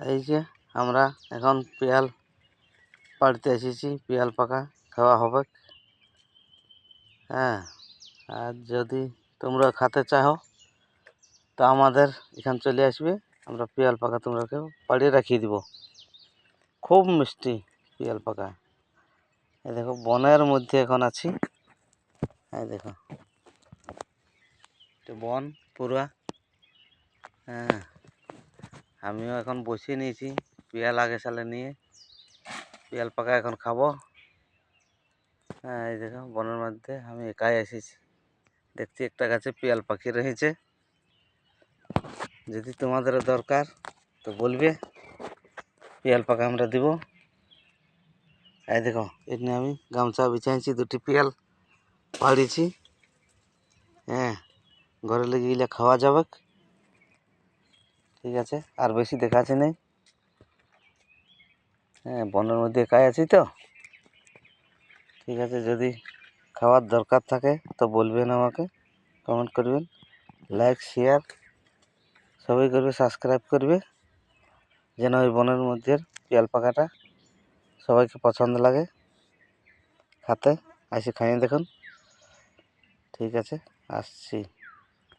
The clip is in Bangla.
এই যে আমরা এখন পেয়াল পাড়তে এসেছি, পিয়াল পাকা খাওয়া হবে। হ্যাঁ আর যদি তোমরা খেতে চাও, তো আমাদের এখান চলে আসবে। আমরা পিয়াল পাকা তোমরাকে পাড়িয়ে রাখিয়ে দিব। খুব মিষ্টি পিয়াল পাকা। এই দেখো, বনের মধ্যে এখন আছি। এই দেখো বন পুরা। হ্যাঁ। আমিও এখন বসিয়ে নিয়েছি পিয়াল আগে সালে নিয়ে। পিয়াল পাকা এখন খাব। হ্যাঁ এই দেখো, বনের মধ্যে আমি একাই এসেছি। দেখছি একটা গাছে পিয়াল পাখি রয়েছে। যদি তোমাদের দরকার, তো বলবে পিয়াল পাকা আমরা দিব। এই দেখো, এখানে আমি গামছা বিছাইছি, দুটি পিয়াল পাড়িছি। হ্যাঁ ঘরে লেগে গেলে খাওয়া যাবে। ঠিক আছে, আর বেশি দেখাচ্ছে নেই। হ্যাঁ বনের মধ্যে একাই আছি তো। ঠিক আছে, যদি খাওয়ার দরকার থাকে তো বলবেন আমাকে কমেন্ট করবেন। লাইক শেয়ার সবাই করবে সাবস্ক্রাইব করবে, যেন ওই বনের মধ্যে পিয়াল পাকাটা সবাইকে পছন্দ লাগে। খাতে আসি খাইয়ে দেখুন। ঠিক আছে, আসছি।